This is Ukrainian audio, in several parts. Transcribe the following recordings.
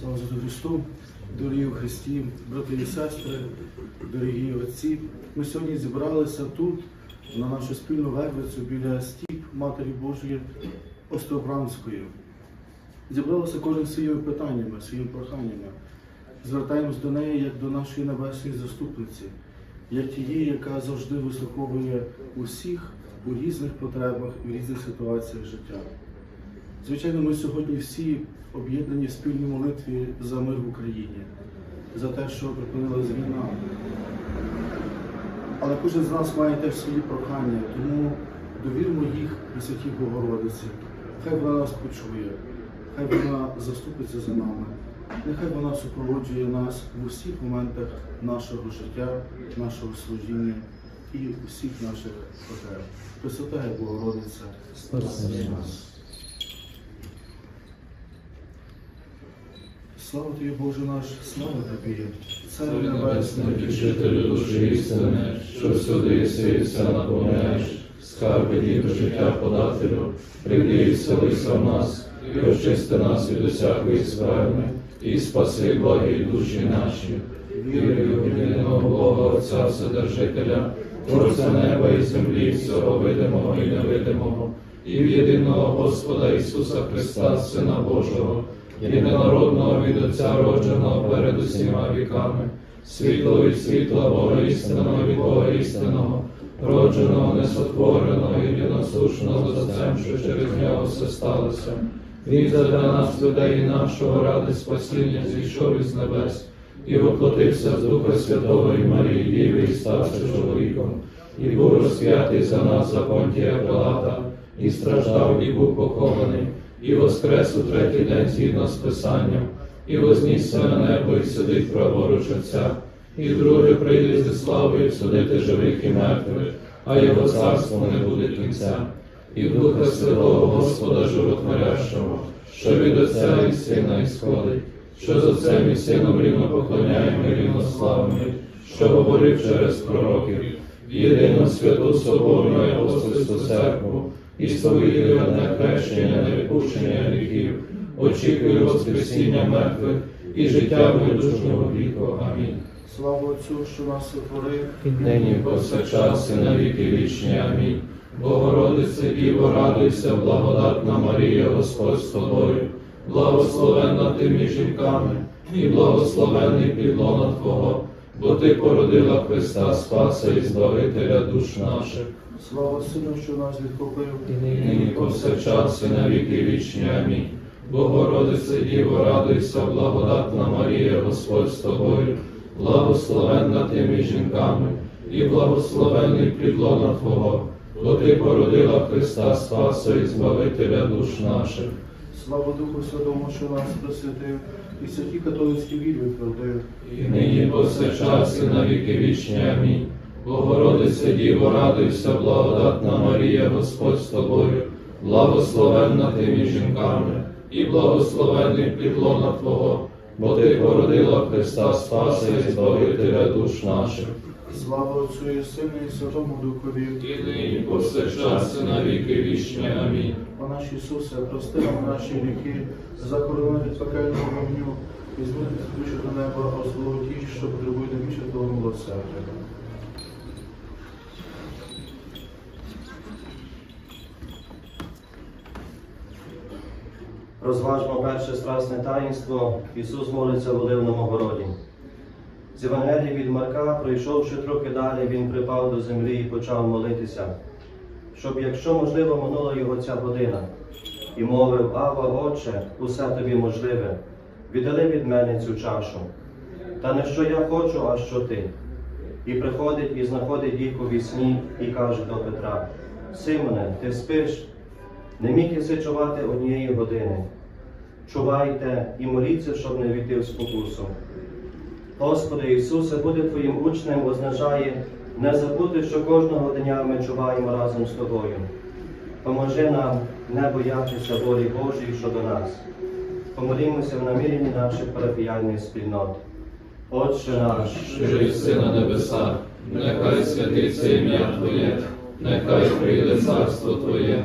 Слава Ісусу Христу, дорогі у Христі, брати і сестри, дорогі отці. Ми сьогодні зібралися тут, на нашу спільну вервицю біля стіп Матері Божої Острограмської. Зібралися кожен своїми питаннями, своїми проханнями. Звертаємось до неї як до нашої небесної заступниці, як тієї, яка завжди вислуховує усіх у різних потребах в різних ситуаціях життя. Звичайно, ми сьогодні всі об'єднані в спільній молитві за мир в Україні, за те, що припинилась війна. Але кожен з нас має теж свої прохання, тому довіримо їх Пресвятій Богородиці. Хай вона нас почує, хай вона заступиться за нами, нехай вона супроводжує нас в усіх моментах нашого життя, нашого служіння і усіх наших потреб. Пресвятая Богородиця, спаси нас. Слава тобі, Боже наш, слава тобі, Царю Небесний, Небесний, душі істини, що всюди єси і все наповняєш, скарби діту життя подателю, прийди і вселися в нас, і очисти нас від усякої скверни, і спаси благі душі наші. Вірую в єдиного Бога Отця Вседержителя, Творця неба і землі, всього видимого і невидимого, і в єдиного Господа Ісуса Христа, Сина Божого, єдинородного від Отця родженого перед усіма віками, світло від світла Бога істинного від Бога істинного, родженого, несотвореного, єдиносушного з Отцем, що через нього все сталося. Він задля нас, людей нашого ради спасіння, зійшов із небес і воплотився з Духа Святого і Марії Діви, і стався чоловіком, і був розп'ятий за нас за Понтія Пилата, і страждав, і був похований, і воскрес у третій день згідно з Писанням, і вознісся на небо, і сидить праворуч Отця, і друге прийде зі славою судити живих і мертвих, а його царство не буде кінця. І Духа Святого Господа Животворящого, що від Отця і Сина ісходить, що з Отцем і Сином рівно поклоняємо рівно славимо, що говорив через пророків, єдину святу Соборну і апостольську церкву, і сповідую одне хрещення на відпущення гріхів, очікую Воскресіння мертвих і життя видушного віку. Амінь. Слава Отцю, що нас сотворив, Нині повсякчас і на віки вічні. Амінь. Богородице Діво, радуйся, благодатна Марія, Господь з тобою, благословенна ти між жінками, і благословенний підлона Твого, бо Ти породила Христа Спаса і Збавителя душ наших, слава Сину, що нас відкупив, нині повсякчас і на віки вічні. Амінь. Богородице Діво, радуйся, благодатна Марія, Господь з тобою, благословенна ти між жінками, і благословенний підлона Твого, бо Ти породила Христа Спаса і Збавителя душ наших. слава Духу Святому, що нас просвятив, і святі католицькі вірі утвердив. І нині повсякчас і на віки вічні. Амінь. Богородице Діво, радуйся, благодатна Марія, Господь з тобою, благословенна ти між жінками, і благословенний підлона Твого, бо Ти породила Христа Спаса і Збавителя душ наших. Слава Отцю і Сину, і Святому Духові. І нині повсякчас і на віки вічні. Амінь. О наш Ісусе, прости нам наші гріхи, закорони від пекельного вогню, і змити душі до неба, а злоті, що потребує більше того милосердя. Розважмо перше страсне таїнство. Ісус молиться в Оливному городі. З Євангелії від Марка, пройшовши трохи далі, він припав до землі і почав молитися, щоб, якщо можливо, минула його ця година, і мовив, Ава, Отче, усе тобі можливе, віддали від мене цю чашу. Та не що я хочу, а що ти. І приходить і знаходить їх у вісні і каже до Петра: Симоне, ти спиш? Не міг єси чувати однієї години. Чувайте і моліться, щоб не війти в спокусу. Господи Ісусе, буде Твоїм учнем, означає не забути, що кожного дня ми чуваємо разом з Тобою. Поможи нам не боятися волі Божої щодо нас. Помолімося в наміренні наших парафіяльних спільнот. Отче наш, що єси на небесах, нехай святиться ім'я Твоє, нехай прийде царство Твоє,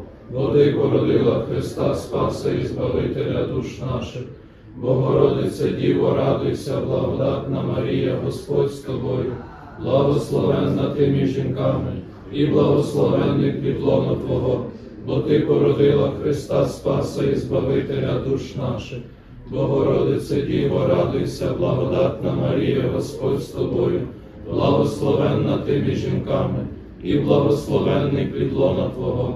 бо ти породила Христа Спаса і Збавителя душ наших. Богородице Діво, радуйся, благодатна Марія, Господь з тобою, благословенна ти між жінками, і благословенний підлона Твого, бо ти породила Христа Спаса і Збавителя душ наших. Богородице Діво, радуйся, благодатна Марія, Господь з тобою, благословенна ти між жінками, і благословенний підлона Твого,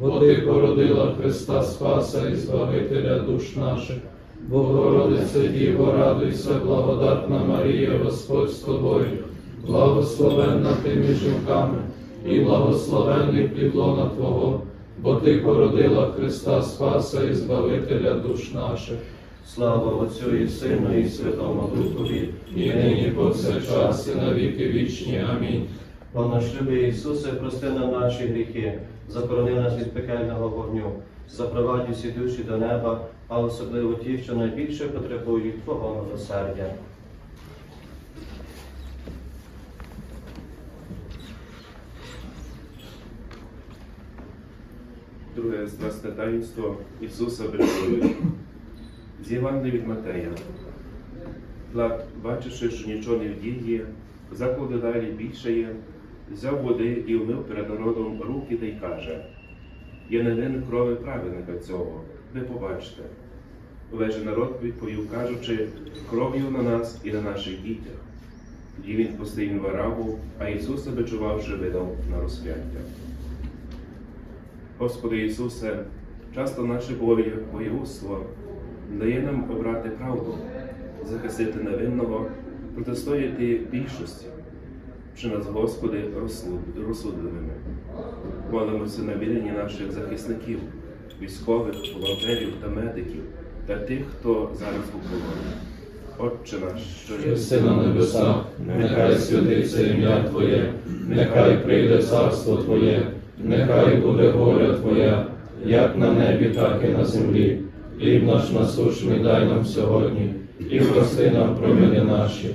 бо ти породила Христа Спаса і Збавителя душ наших. Богородице Діво, радуйся, благодатна Марія, Господь з тобою, благословенна ти між жінками, і благословенний підлона Твого, бо ти породила Христа Спаса і Збавителя душ наших. Слава Отцю і Сину, і Святому Духові, і нині повсякчас, і на віки вічні. Амінь. О наш любий Ісусе, прости нам наші гріхи, захорони нас від пекельного вогню, запровадь усі душі до неба, а особливо ті, що найбільше потребують Твого милосердя. Друге страсне таїнство Ісуса Божої. З Євангелія від Матея. Плат, бачивши, що нічого не вдіє, заклади далі більше є, взяв води і вмив перед народом руки та й каже: Я не винен крови праведника цього, ви побачите. Увесь же народ відповів, кажучи, кров'ю на нас і на наших дітях. Тоді він пустив вараву, а Ісус себе чувавши видав на розп'яття. Господи Ісусе, часто наше воєводство дає нам обрати правду, захистити невинного, протистояти більшості. Чи нас, Господи, розсудливими. Молимося на віренні наших захисників, військових, волонтерів та медиків та тих, хто зараз у полоні. Отче наш, що Що є си на небесах, нехай святиться ім'я Твоє, нехай прийде царство Твоє, нехай буде воля Твоя, як на небі, так і на землі. Хліб наш насущний дай нам сьогодні, і прости нам провини наші,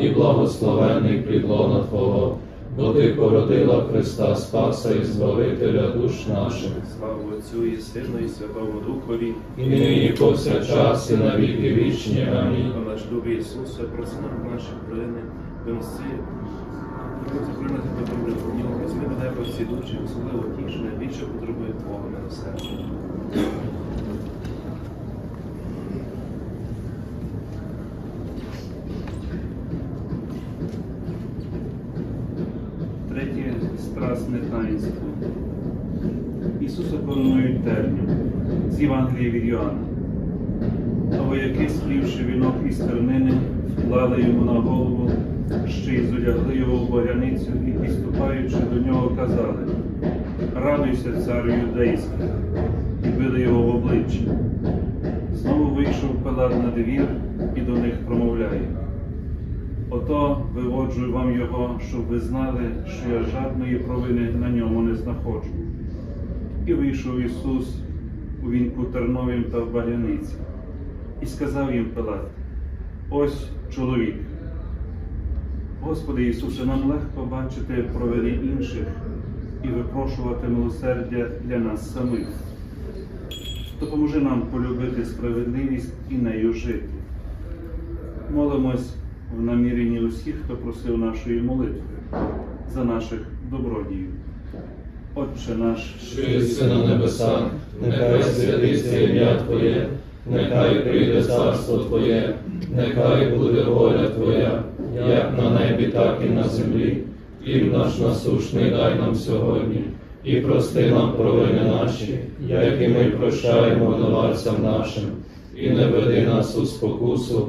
і благословенний підлона Твого, бо Ти породила Христа Спаса і Збавителя душ наших. Слава Отцю і Сину, і Святому Духові, І нині і повсякчас, і на віки вічні. Амінь. О наш любий Ісусе, просимо наші провини, виносі, закринути до добрих днів, візьми до тебе всі душі, особливо ті, що найбільше потребують Бога милосердя. Третє страсне таїнство. Ісуса коронують терню з Євангелія від Йоанна. А вояки, сплівши вінок із тернини, вклали йому на голову, ще й зодягли його в багряницю і, підступаючи до нього, казали Радуйся, царю юдейський, і били його в обличчя. Знову вийшов Пилат на двір і до них промовляє. Ото виводжу вам його, щоб ви знали, що я жадної провини на ньому не знаходжу. І вийшов Ісус у вінку терновім та в багряниці, і сказав їм Пилат, ось чоловік. Господи Ісусе, нам легко бачити провини інших і випрошувати милосердя для нас самих. Допоможи нам полюбити справедливість і нею жити. Молимось в наміренні усіх, хто просив нашої молитви за наших добродіїв. Отче наш, що на небесах, нехай святиться ім'я Твоє, нехай прийде царство Твоє, нехай буде воля Твоя, як на небі, так і на землі. Хліб наш насушний дай нам сьогодні, і прости нам провини наші, як і ми прощаємо винуватцям нашим, і не веди нас у спокусу,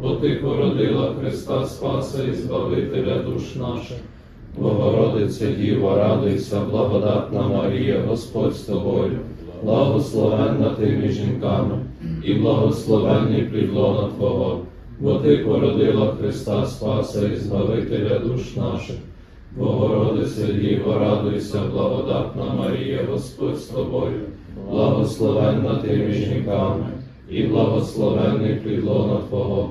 бо Ти породила Христа Спаса і Збавителя душ наших. Богородице Діво, радуйся, благодатна Марія, Господь з тобою, благословенна ти між жінками, і благословенний підлона Твого, бо Ти породила Христа Спаса і Збавителя душ наших. Богородице Діво, радуйся, благодатна Марія, Господь з тобою, благословенна ти між жінками, і благословенний підлона Твого,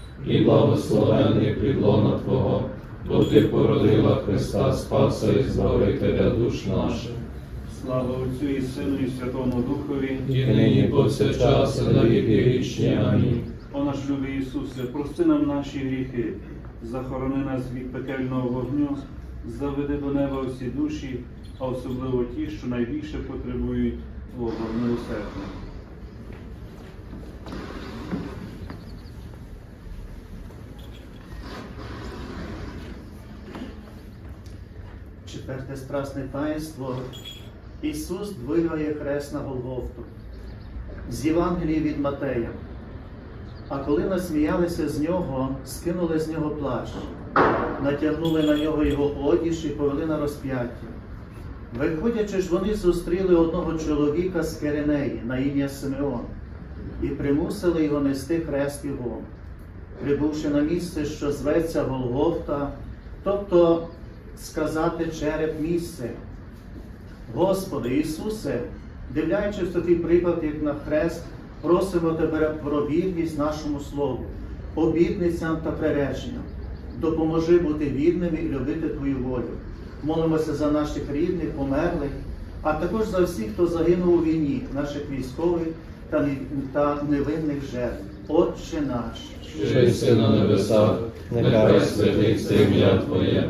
і благословений підлона Твого, бо Ти породила Христа Спаса і Збавителя душ наших. Слава Отцю і Сину і Святому Духові. І нині повсякчас і на віки вічні. Амінь. О наш любий Ісусе, прости нам наші гріхи, захорони нас від пекельного вогню, заведи до неба всі душі, а особливо ті, що найбільше потребують Твого милосердя. Четверте страсне таїнство. Ісус двигає хрест на Голгофту. З Євангелії від Матея. А коли насміялися з нього, скинули з нього плащ, натягнули на нього його одіж і повели на розп'яття. Виходячи ж, вони зустріли одного чоловіка з Керенеї на ім'я Симеон і примусили його нести хрест його. Прибувши на місце, що зветься Голгофта, тобто сказати череп місце. Господи Ісусе, дивляючись в такий приклад, як на хрест, просимо Тебе про вірність нашому Слову, обітницям та приреченням. Допоможи бути вірними і любити Твою волю. Молимося за наших рідних, померлих, а також за всіх, хто загинув у війні, наших військових та невинних жертв. Отче наш. що на небесах, нехай святиться ім'я Твоє,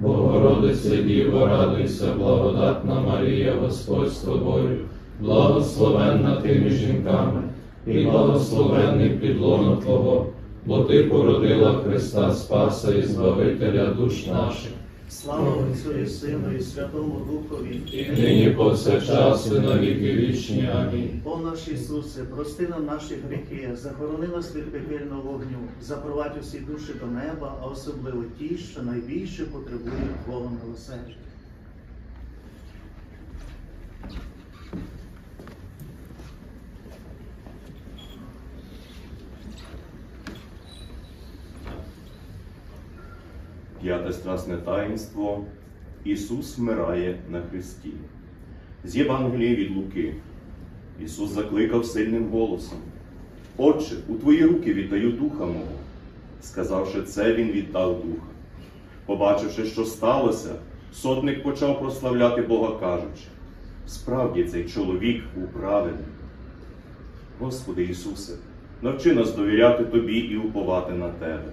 Богородице Діво, радуйся, благодатна Марія, Господь з тобою, благословенна ти між жінками, і благословенний підлону Твого, бо Ти породила Христа Спаса і Збавителя душ наших. Слава Отцю і Сину і Святому Духові. І нині повсякчас і на віки вічні. Амінь. О наш Ісусе, прости нам наші гріхи, захорони нас від пекельного вогню, запровадь усі душі до неба, а особливо ті, що найбільше потребують Твого милосердя. П'яте страсне таїнство. Ісус вмирає на хресті. З Євангелія від Луки. Ісус закликав сильним голосом. Отче, у твої руки віддаю духа мого. Сказавши це, він віддав духа. Побачивши, що сталося, сотник почав прославляти Бога, кажучи: справді цей чоловік був праведний. Господи Ісусе, навчи нас довіряти Тобі і уповати на Тебе.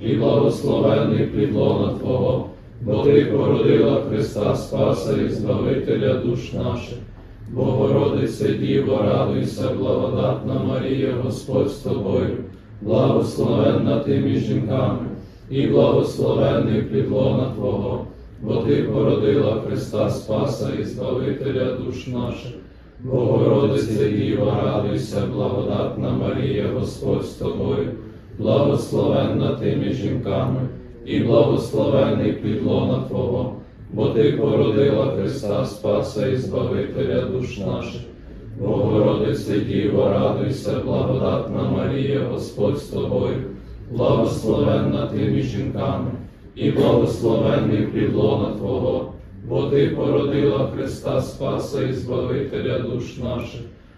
і благословенний плідлона Твого, бо Ти породила Христа Спаса і Збавителя душ наших. Богородице Діво, радуйся, благодатна Марія, Господь з тобою, благословенна ти між жінками, і благословенний плідлона Твого, бо Ти породила Христа Спаса і Збавителя душ наших. Богородице Діво, радуйся, благодатна Марія, Господь з тобою, благословенна ти між жінками, і благословенний плідлона Твого, бо Ти породила Христа Спаса і Збавителя душ наших. Богородице Діво, радуйся, благодатна Марія, Господь з тобою, благословенна ти жінками, і благословенний плідлона Твого, бо Ти породила Христа Спаса і Збавителя душ наших.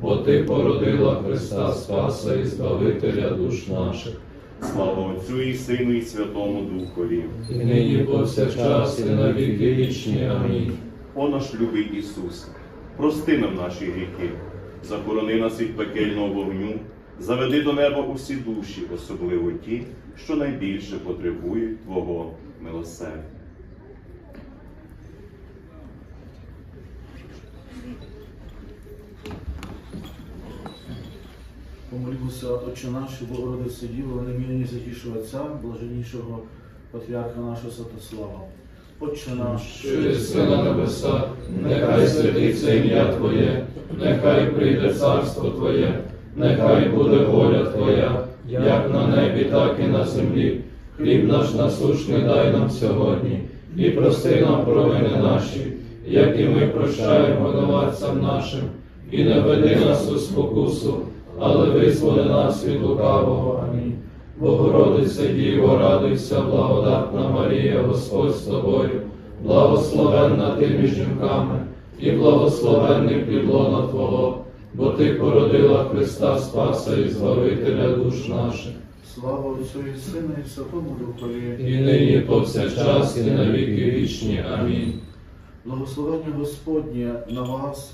бо Ти породила Христа Спаса і Збавителя душ наших. слава Отцю і Сину і Святому Духові. І нині повсякчас і на віки вічні. Амінь. О наш любий Ісусе, прости нам наші гріхи, захорони нас від пекельного вогню, заведи до неба усі душі, особливо ті, що найбільше потребують Твого милосердя. Помолімося, Отче наш, Богородице Діво, немільні затішого Отця, блаженнішого патріарха нашого Святослава. Отче наш, що на небесах, нехай святиться ім'я Твоє, нехай прийде царство Твоє, нехай буде воля Твоя, як на небі, так і на землі. Хліб наш насущний дай нам сьогодні, і прости нам провини наші, як і ми прощаємо винуватцям нашим, і не веди нас у спокусу, але визволи нас від лукавого. Амінь. Богородице Діво, радуйся, благодатна Марія, Господь з тобою, благословенна ти між жінками, і благословенний підлона Твого, бо Ти породила Христа Спаса і Збавителя душ наших, слава Отцю і Сину і Святому Духові. і нині повсякчас, і на віки вічні. Амінь. Благословення Господнє на вас,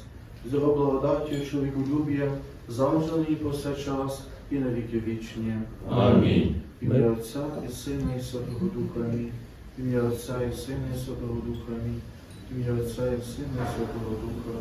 з його благодаттю чоловіколюб'я, завжди і повсякчас, і на віки вічні. Амінь. Ім'я Отця і Сина і Святого Духа. Амінь. Ім'я Отця і Сина і Святого Духа. Амінь. Ім'я Отця і Сина і Святого Духа.